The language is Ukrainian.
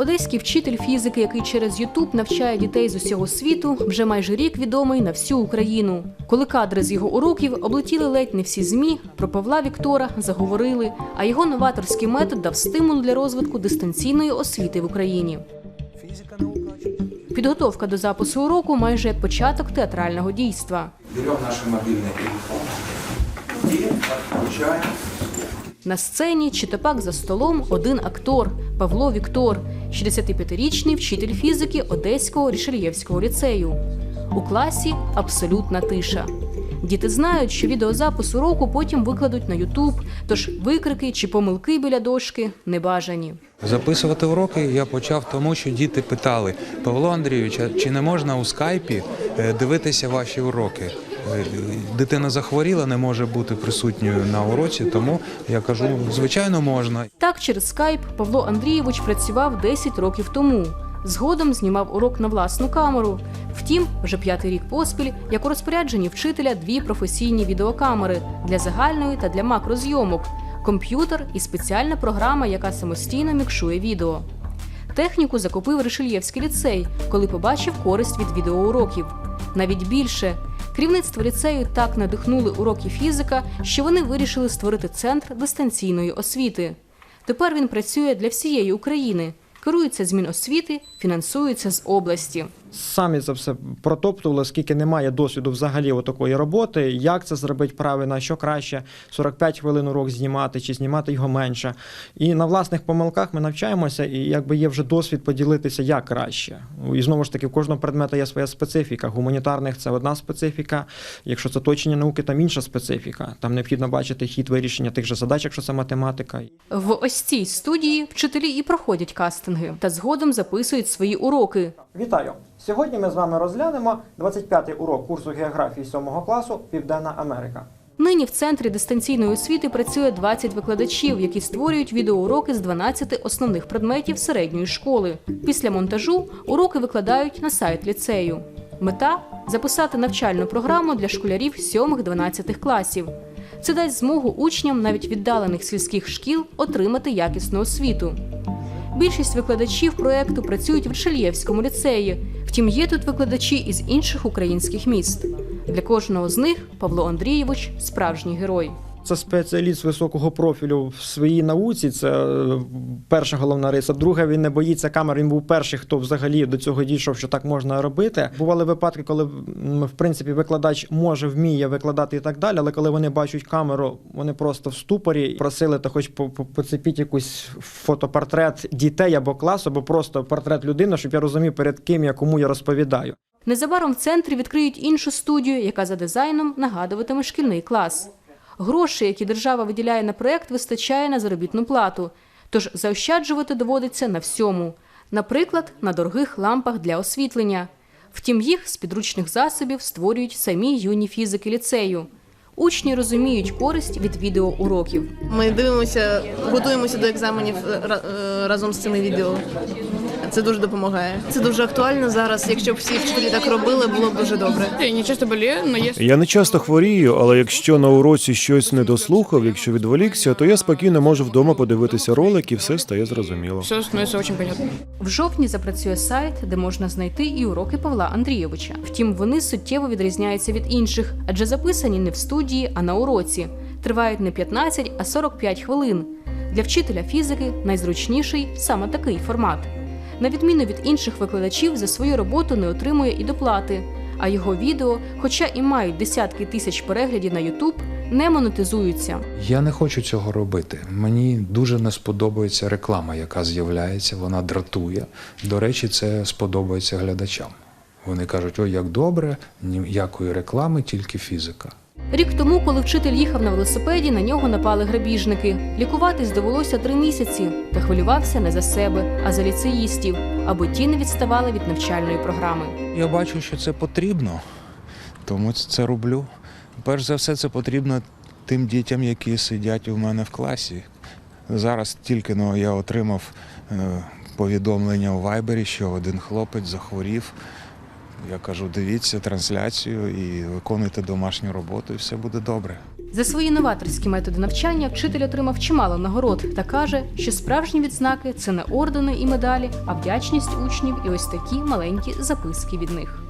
Одеський вчитель фізики, який через Ютуб навчає дітей з усього світу, вже майже рік відомий на всю Україну. Коли кадри з його уроків облетіли ледь не всі змі, про Павла Віктора заговорили, а його новаторський метод дав стимул для розвитку дистанційної освіти в Україні. Підготовка до запису уроку майже як початок театрального дійства. Берем наши мобильные телефоны и включаем. На сцені чи то пак за столом один актор Павло Віктор, 65-річний вчитель фізики Одеського Рішельєвського ліцею. У класі абсолютна тиша. Діти знають, що відеозапис уроку потім викладуть на Ютуб, тож викрики чи помилки біля дошки небажані. Записувати уроки я почав тому, що діти питали Павло Андрійович, чи не можна у скайпі е, дивитися ваші уроки? Дитина захворіла, не може бути присутньою на уроці, тому я кажу, звичайно, можна. Так, через скайп Павло Андрійович працював 10 років тому. Згодом знімав урок на власну камеру. Втім, вже п'ятий рік поспіль, як у розпорядженні вчителя, дві професійні відеокамери для загальної та для макрозйомок, комп'ютер і спеціальна програма, яка самостійно мікшує відео. Техніку закупив Ришельєвський ліцей, коли побачив користь від відеоуроків. Навіть більше керівництво ліцею так надихнули уроки фізика, що вони вирішили створити центр дистанційної освіти. Тепер він працює для всієї України, керується з Міносвіти, фінансується з області. Самі це все протоптували, оскільки немає досвіду взагалі такої роботи, як це зробити правильно, що краще 45 хвилин урок знімати чи знімати його менше. І на власних помилках ми навчаємося, і якби є вже досвід поділитися як краще. І знову ж таки, в кожного предмета є своя специфіка. Гуманітарних це одна специфіка. Якщо це точення науки, там інша специфіка. Там необхідно бачити хід вирішення тих же задач, якщо це математика. В ось цій студії вчителі і проходять кастинги та згодом записують свої уроки. Вітаю! Сьогодні ми з вами розглянемо 25-й урок курсу географії 7 класу Південна Америка. Нині в центрі дистанційної освіти працює 20 викладачів, які створюють відеоуроки з 12 основних предметів середньої школи. Після монтажу уроки викладають на сайт ліцею. Мета записати навчальну програму для школярів 7-12 класів. Це дасть змогу учням навіть віддалених сільських шкіл отримати якісну освіту. Більшість викладачів проекту працюють в Шельєвському ліцеї. Втім, є тут викладачі із інших українських міст. Для кожного з них Павло Андрійович справжній герой. Це спеціаліст високого профілю в своїй науці. Це е, перша головна риса. Друге, він не боїться камер. Він був перший, хто взагалі до цього дійшов, що так можна робити. Бували випадки, коли в принципі викладач може вміє викладати і так далі, але коли вони бачать камеру, вони просто в ступорі просили, то хоч по- по- поцепіть якийсь фотопортрет дітей або класу, або просто портрет людини, щоб я розумів, перед ким я кому я розповідаю. Незабаром в центрі відкриють іншу студію, яка за дизайном нагадуватиме шкільний клас. Грошей, які держава виділяє на проект, вистачає на заробітну плату. Тож заощаджувати доводиться на всьому. Наприклад, на дорогих лампах для освітлення. Втім, їх з підручних засобів створюють самі юні фізики ліцею. Учні розуміють користь від відеоуроків. Ми дивимося, готуємося до екзаменів е, е, разом з цими відео. Це дуже допомагає. Це дуже актуально зараз. Якщо б всі вчителі так робили, було б дуже добре. Я не часто болею, но если Я не часто хворію, але якщо на уроці щось не дослухав, якщо відволікся, то я спокійно можу вдома подивитися ролик і все стає зрозуміло. все становится очень понятно. В жовтні запрацює сайт, де можна знайти і уроки Павла Андрійовича. Втім, вони суттєво відрізняються від інших, адже записані не в студії, а на уроці. Тривають не 15, а 45 хвилин. Для вчителя фізики найзручніший саме такий формат. На відміну від інших викладачів, за свою роботу не отримує і доплати. А його відео, хоча і мають десятки тисяч переглядів на YouTube, не монетизуються. Я не хочу цього робити. Мені дуже не сподобається реклама, яка з'являється, вона дратує. До речі, це сподобається глядачам. Вони кажуть, ой, як добре, ніякої реклами, тільки фізика. Рік тому, коли вчитель їхав на велосипеді, на нього напали грабіжники. Лікуватись довелося три місяці, та хвилювався не за себе, а за ліцеїстів, аби ті не відставали від навчальної програми. Я бачу, що це потрібно, тому це роблю. Перш за все, це потрібно тим дітям, які сидять у мене в класі. Зараз тільки ну, я отримав е, повідомлення у Вайбері, що один хлопець захворів. Я кажу, дивіться трансляцію і виконуйте домашню роботу, і все буде добре. За свої новаторські методи навчання вчитель отримав чимало нагород та каже, що справжні відзнаки це не ордени і медалі, а вдячність учнів і ось такі маленькі записки від них.